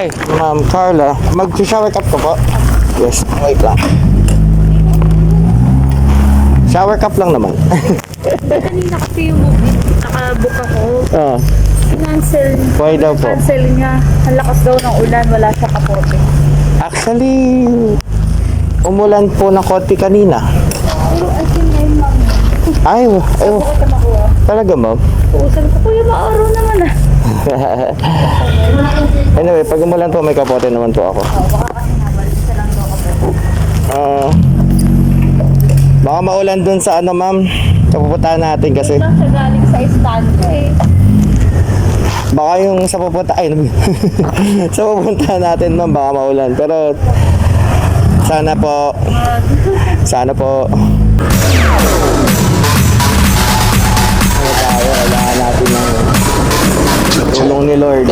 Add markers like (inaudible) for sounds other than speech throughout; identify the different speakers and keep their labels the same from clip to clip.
Speaker 1: Ay, Ma'am Carla, mag-shower cup ko po. Yes, wait lang. Shower cup lang naman.
Speaker 2: Kanina kasi yung movie, nakabook ako.
Speaker 1: Oo.
Speaker 2: Cancel.
Speaker 1: Why daw po?
Speaker 2: Cancel niya. Ang lakas daw ng ulan, wala siya kapote.
Speaker 1: Actually, umulan po ng konti kanina.
Speaker 2: Pero I think ngayon ma'am.
Speaker 1: Ay, ay,
Speaker 2: Ako ka makuha.
Speaker 1: talaga ma'am.
Speaker 2: Uusan ko, kuya maaraw naman ah. (laughs)
Speaker 1: Anyway, pag umulan po, may kapote naman po ako.
Speaker 2: Oh, baka kasi nabalik sa lang daw ako.
Speaker 1: Ah, baka maulan dun sa ano ma'am, sa pupuntahan natin kasi.
Speaker 2: Siya galing sa ko eh.
Speaker 1: Baka yung sa pupunta, ay, (laughs) sa pupuntahan natin ma'am, baka maulan. Pero, sana po, sana po. Ano tayo, kailangan natin ng tulong ni Lord.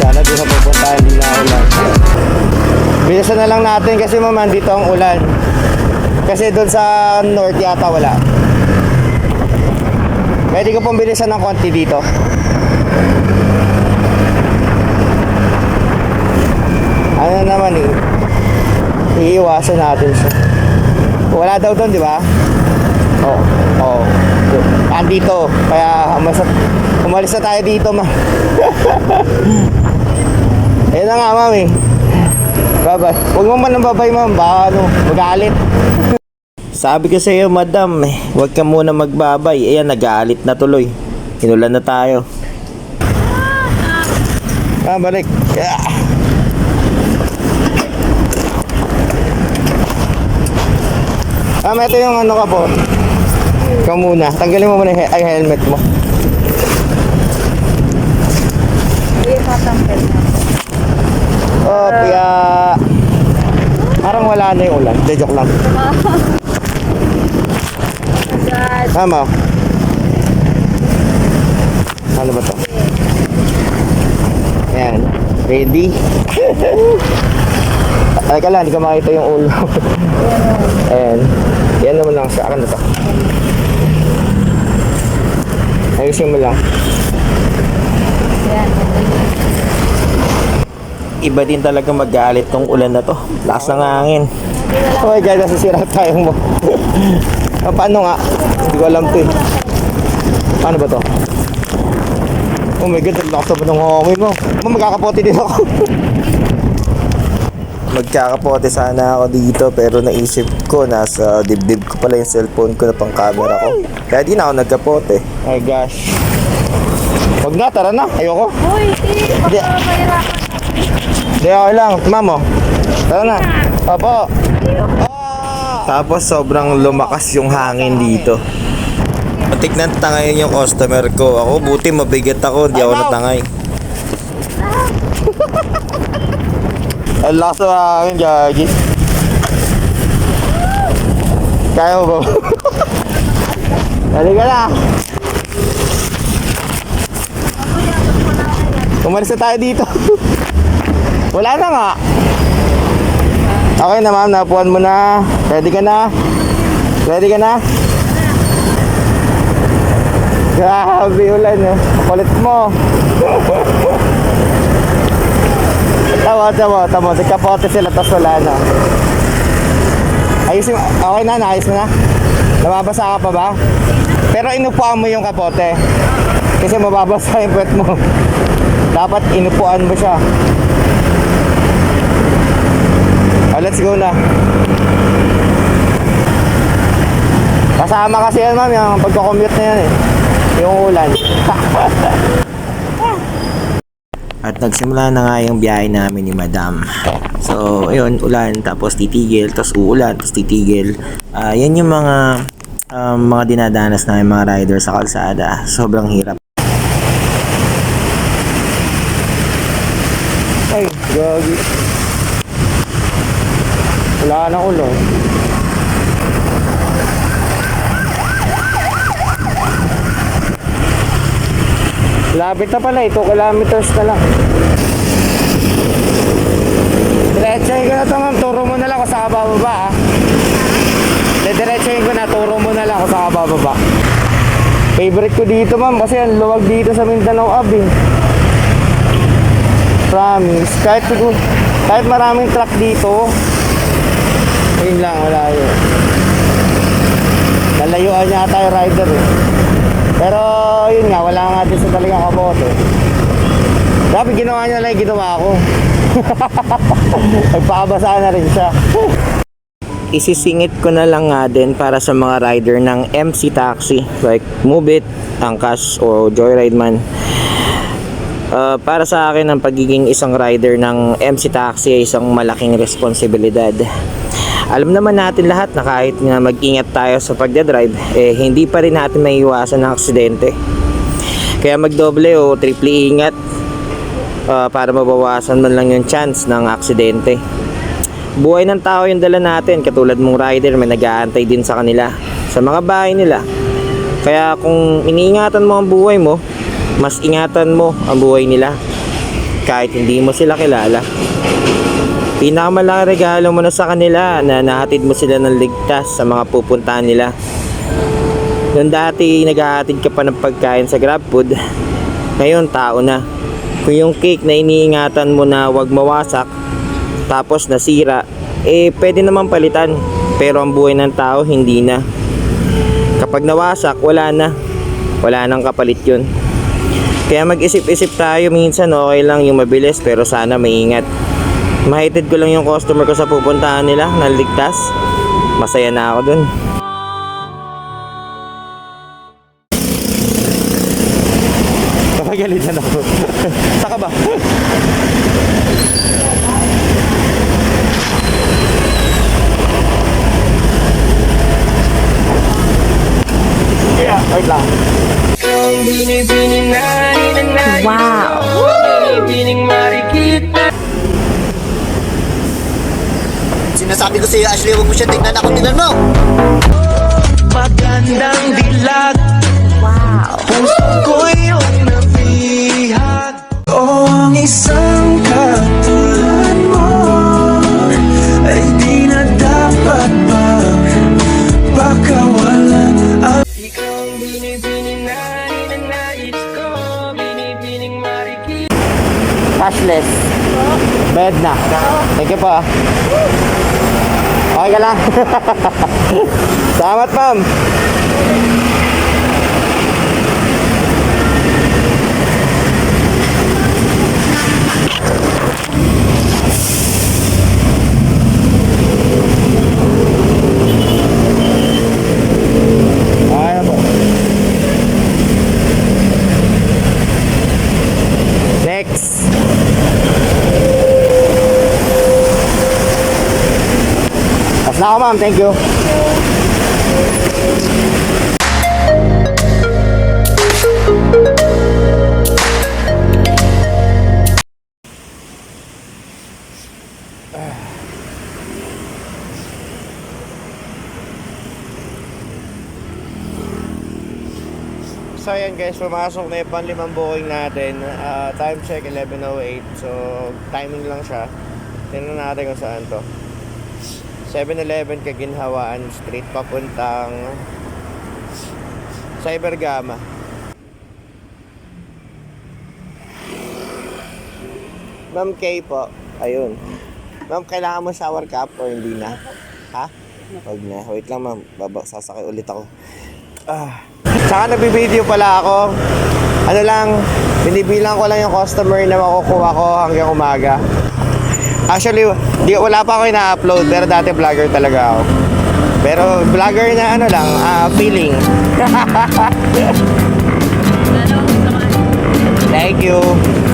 Speaker 1: Sana doon sa pupunta, hindi na ulan. Bilisan na lang natin kasi ma'am, dito ang ulan. Kasi doon sa north yata wala. Pwede ko pong bilisan ng konti dito. Ano naman eh. Iiwasan natin siya. Wala daw doon, di ba? Oo. Oh, oh. Andito. Kaya umalis, umalis na tayo dito, ma. (laughs) Ayun na nga, ma'am eh. Bye-bye. Huwag mo man ng babay, ma'am. Baka ano, magalit. Sabi ko sa iyo, madam, eh, huwag ka muna magbabay. Ayan, nag-aalit na tuloy. Inulan na tayo. Ah, balik. Yeah. Ah, ito yung ano ka po. Ikaw muna. Tanggalin mo muna yung he- ay, helmet mo.
Speaker 2: Kuya tatampel na.
Speaker 1: Oh, kaya... Parang wala na yung ulan. De, joke lang. (laughs) Tama. Ano ba to? Ayan. Ready? (laughs) Ay ka lang, hindi ko makita yung ulo. (laughs) Ayan. Yan naman lang sa akin na to. Ayusin mo lang. Iba din talaga mag-aalit tong ulan na to. Lakas ng hangin. Oh my God, nasisira tayo mo. ah, paano nga? Hindi ko alam to eh. Paano ba to? Oh my God, ang lakas naman ng hangin mo. Ma, magkakapote din ako. (laughs) Magkakapote sana ako dito pero naisip ko nasa dibdib ko pala yung cellphone ko na pang camera ko. Kaya di na ako nagkapote. My gosh. Wag na, tara na. Ayoko.
Speaker 2: Hoy, eh,
Speaker 1: Hindi.
Speaker 2: baka mahirapan.
Speaker 1: Hindi, okay lang. Mamo. Tara na. Opo. Tapos sobrang lumakas yung hangin dito. Matik na tangayin yung customer ko. Ako buti mabigat ako, hindi ako natangay. (laughs) Ang lakas ng hangin, Gagi. Kaya mo ba? Dali ka na. Umalis na tayo dito. Wala na nga. Okay na ma'am, napuan mo na. Ready ka na? Ready ka na? Grabe ulan eh. Kulit mo. Tama, tama, tama. Nagkapote sila, tapos wala na. Ayusin, okay na, naayos mo na? Nababasa ka pa ba? Pero inupuan mo yung kapote. Kasi mababasa yung puwet mo. Dapat inupuan mo siya. Oh, let's go na. Kasama kasi yan, ma'am, yung pagko-commute na yan eh. Yung ulan. (laughs) Nagsimula na nga yung biyahe namin ni Madam. So, ayun, ulan, tapos titigil, tapos uulan, tapos titigil. Ah, yan yung mga um, mga dinadanas namin mga rider sa kalsada. Sobrang hirap. Ay, gagi. Wala na ulo. Lapit na pala, 2 kilometers na lang. Diretsahin ko na ito ma'am, turo mo na lang kung saan ka bababa ah. Diretsahin ko na, turo mo na lang kung saan ka bababa. Favorite ko dito ma'am kasi ang luwag dito sa Mindanao Ab eh. promise. Kahit, kahit maraming truck dito, ayun lang, wala yun. Nalayuan niya tayo rider eh. Pero yun nga, wala nga din sa talagang kabote. Dapat ginawa niya lang ginawa ko. (laughs) Nagpakabasa na rin siya. Isisingit ko na lang nga din para sa mga rider ng MC Taxi like Move It, Angkas o Joyride man. Uh, para sa akin ang pagiging isang rider ng MC Taxi ay isang malaking responsibilidad. Alam naman natin lahat na kahit nga mag-ingat tayo sa pagdadrive, eh hindi pa rin natin maiiwasan ng aksidente. Kaya magdoble o triple ingat uh, para mabawasan man lang yung chance ng aksidente. Buhay ng tao yung dala natin, katulad mong rider, may nag-aantay din sa kanila, sa mga bahay nila. Kaya kung iniingatan mo ang buhay mo, mas ingatan mo ang buhay nila. Kahit hindi mo sila kilala. Pinakamalaking regalo mo na sa kanila na nahatid mo sila ng ligtas sa mga pupuntahan nila. Noong dati naghahatid ka pa ng pagkain sa GrabFood, ngayon tao na. Kung yung cake na iniingatan mo na wag mawasak, tapos nasira, eh pwede naman palitan. Pero ang buhay ng tao hindi na. Kapag nawasak, wala na. Wala nang kapalit yun. Kaya mag-isip-isip tayo minsan okay lang yung mabilis pero sana maingat. Mahitid ko lang yung customer ko sa pupuntahan nila na ligtas. Masaya na ako dun. Kapagalitan ako. (laughs) Saka ba? Yeah, wait lang.
Speaker 2: Wow!
Speaker 3: Sinasabi ko sa iyo, Ashley, huwag mo siya tingnan ako, tingnan mo!
Speaker 4: Magandang dilag
Speaker 2: Wow!
Speaker 4: Puso ko'y huwag nabihag O ang isang katulad mo Ay di na dapat ba Pakawalan ang Ikaw ang binibining na ninanais ko Binibining marikit
Speaker 1: Cashless. Bed na. Thank you po. ah. Okay ka lang. (laughs) Salamat, ma'am. Okay na po. Next. Tapos na ako ma'am, thank you. So ayan guys, pumasok na yung panlimang booking natin. Ah, time check 11.08. So timing lang siya. Tingnan natin kung saan to. 7-Eleven Kaginhawaan Street papuntang Cybergama. Ma'am Kay po. Ayun. Ma'am, kailangan mo shower cap o hindi na? Ha? Huwag na. Wait lang ma'am. Baba, sasakay ulit ako. Ah. Tsaka nagbibideo pala ako. Ano lang, binibilang ko lang yung customer na makukuha ko hanggang umaga. Actually, di, wala pa ako ina-upload pero dati vlogger talaga ako. Pero vlogger na ano lang, ah, feeling. (laughs) Thank you.